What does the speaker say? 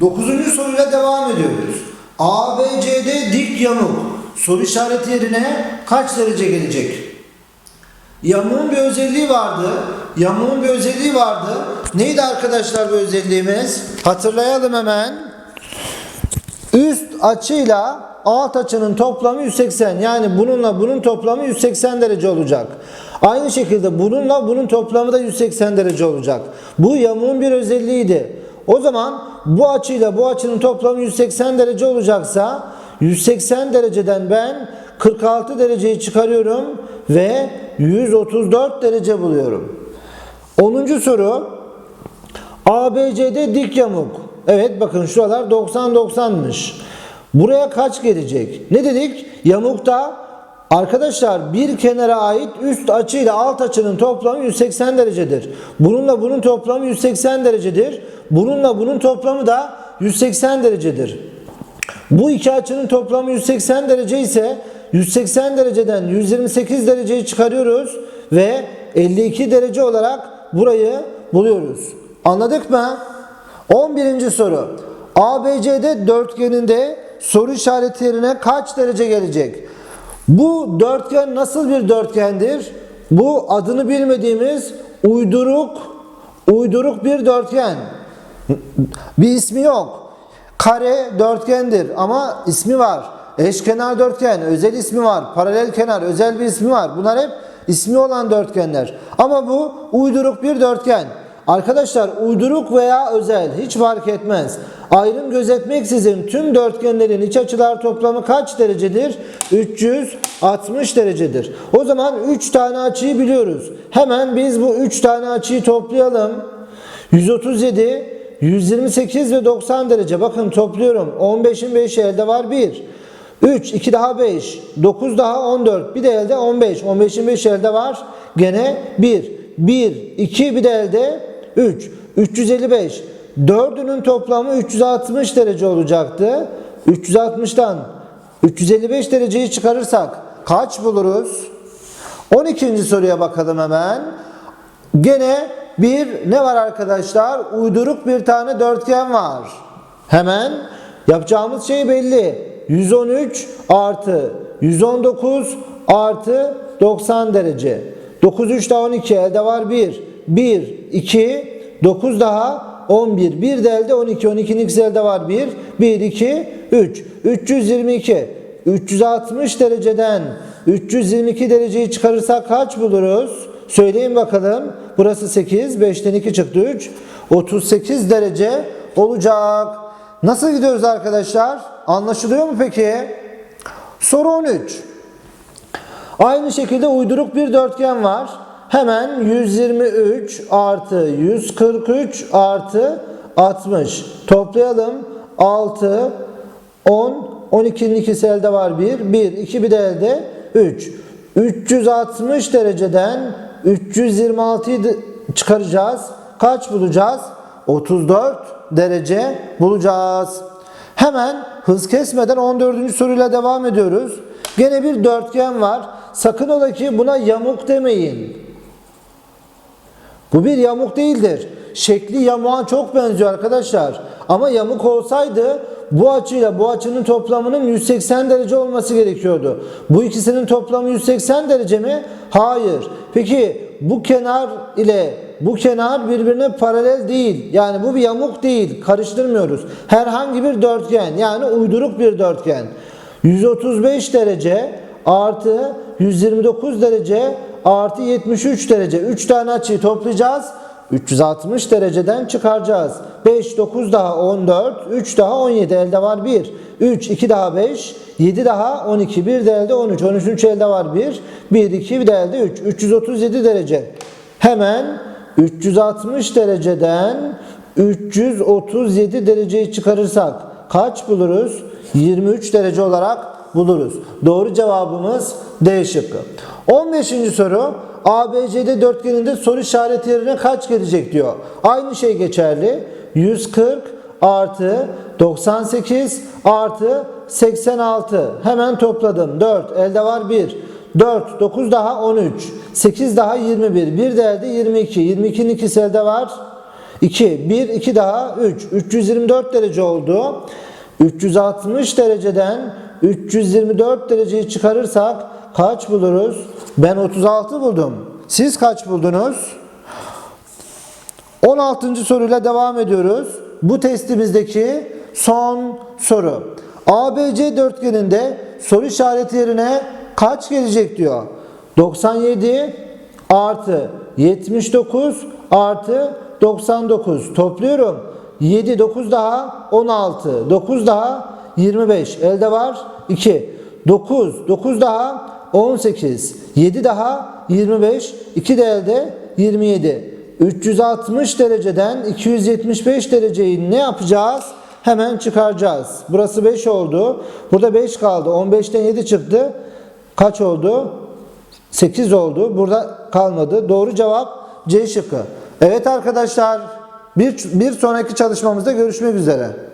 Dokuzuncu soruyla devam ediyoruz. ABCD dik yamuk. Soru işareti yerine kaç derece gelecek? Yamuğun bir özelliği vardı. Yamuğun bir özelliği vardı. Neydi arkadaşlar bu özelliğimiz? Hatırlayalım hemen. Üst açıyla alt açının toplamı 180. Yani bununla bunun toplamı 180 derece olacak. Aynı şekilde bununla bunun toplamı da 180 derece olacak. Bu yamuğun bir özelliğiydi. O zaman bu açıyla bu açının toplamı 180 derece olacaksa 180 dereceden ben 46 dereceyi çıkarıyorum ve 134 derece buluyorum. 10. soru ABCD dik yamuk. Evet bakın şuralar 90-90'mış. Buraya kaç gelecek? Ne dedik? Yamukta arkadaşlar bir kenara ait üst açı ile alt açının toplamı 180 derecedir. Bununla bunun toplamı 180 derecedir. Bununla bunun toplamı da 180 derecedir. Bu iki açının toplamı 180 derece ise 180 dereceden 128 dereceyi çıkarıyoruz ve 52 derece olarak burayı buluyoruz. Anladık mı? 11. soru. ABCD dörtgeninde soru işareti yerine kaç derece gelecek? Bu dörtgen nasıl bir dörtgendir? Bu adını bilmediğimiz uyduruk uyduruk bir dörtgen. Bir ismi yok. Kare dörtgendir ama ismi var. Eşkenar dörtgen özel ismi var. Paralel kenar özel bir ismi var. Bunlar hep ismi olan dörtgenler. Ama bu uyduruk bir dörtgen. Arkadaşlar uyduruk veya özel hiç fark etmez. Ayrım gözetmeksizin tüm dörtgenlerin iç açılar toplamı kaç derecedir? 360 derecedir. O zaman 3 tane açıyı biliyoruz. Hemen biz bu 3 tane açıyı toplayalım. 137, 128 ve 90 derece. Bakın topluyorum. 15'in 5'i elde var 1. 3, 2 daha 5, 9 daha 14, bir de elde 15. 15'in 5 elde var. Gene 1, 1, 2 bir de elde 3. 355. Dördünün toplamı 360 derece olacaktı. 360'tan 355 dereceyi çıkarırsak kaç buluruz? 12. soruya bakalım hemen. Gene bir ne var arkadaşlar? Uyduruk bir tane dörtgen var. Hemen yapacağımız şey belli. 113 artı 119 artı 90 derece. 9 3 daha 12 elde var 1. 1 2 9 daha 11. 1 de elde 12. 12'nin ikisi elde var 1. 1 2 3. 322. 360 dereceden 322 dereceyi çıkarırsak kaç buluruz? Söyleyin bakalım. Burası 8. 5'ten 2 çıktı 3. 38 derece olacak. Nasıl gidiyoruz arkadaşlar? Anlaşılıyor mu peki? Soru 13. Aynı şekilde uyduruk bir dörtgen var. Hemen 123 artı 143 artı 60. Toplayalım. 6, 10, 12'nin ikisi elde var 1. 1, 2 bir de elde 3. 360 dereceden 326'yı de- çıkaracağız. Kaç bulacağız? 34 derece bulacağız. Hemen hız kesmeden 14. soruyla devam ediyoruz. Gene bir dörtgen var. Sakın ola ki buna yamuk demeyin. Bu bir yamuk değildir. Şekli yamuğa çok benziyor arkadaşlar. Ama yamuk olsaydı bu açıyla bu açının toplamının 180 derece olması gerekiyordu. Bu ikisinin toplamı 180 derece mi? Hayır. Peki bu kenar ile bu kenar birbirine paralel değil. Yani bu bir yamuk değil. Karıştırmıyoruz. Herhangi bir dörtgen yani uyduruk bir dörtgen. 135 derece artı 129 derece artı 73 derece. 3 tane açıyı toplayacağız. 360 dereceden çıkaracağız. 5, 9 daha 14, 3 daha 17 elde var 1. 3, 2 daha 5, 7 daha 12, 1 de elde 13, 13 elde var 1. 1, 2 bir de elde 3. 337 derece. Hemen 360 dereceden 337 dereceyi çıkarırsak kaç buluruz? 23 derece olarak buluruz. Doğru cevabımız D şıkkı. 15. soru ABCD dörtgeninde soru işareti yerine kaç gelecek diyor. Aynı şey geçerli. 140 artı 98 artı 86. Hemen topladım. 4 elde var 1. 4 9 daha 13. 8 daha 21. 1 de elde 22. 22'nin ikisi elde var. 2. 1, 2 daha 3. 324 derece oldu. 360 dereceden 324 dereceyi çıkarırsak kaç buluruz? Ben 36 buldum. Siz kaç buldunuz? 16. soruyla devam ediyoruz. Bu testimizdeki son soru. ABC dörtgeninde soru işareti yerine kaç gelecek diyor. 97 artı 79 artı 99 topluyorum. 7 9 daha 16 9 daha 25 elde var 2 9 9 daha 18 7 daha 25 2 de elde 27 360 dereceden 275 dereceyi ne yapacağız? Hemen çıkaracağız. Burası 5 oldu. Burada 5 kaldı. 15'ten 7 çıktı. Kaç oldu? 8 oldu. Burada kalmadı. Doğru cevap C şıkkı. Evet arkadaşlar bir, bir sonraki çalışmamızda görüşmek üzere.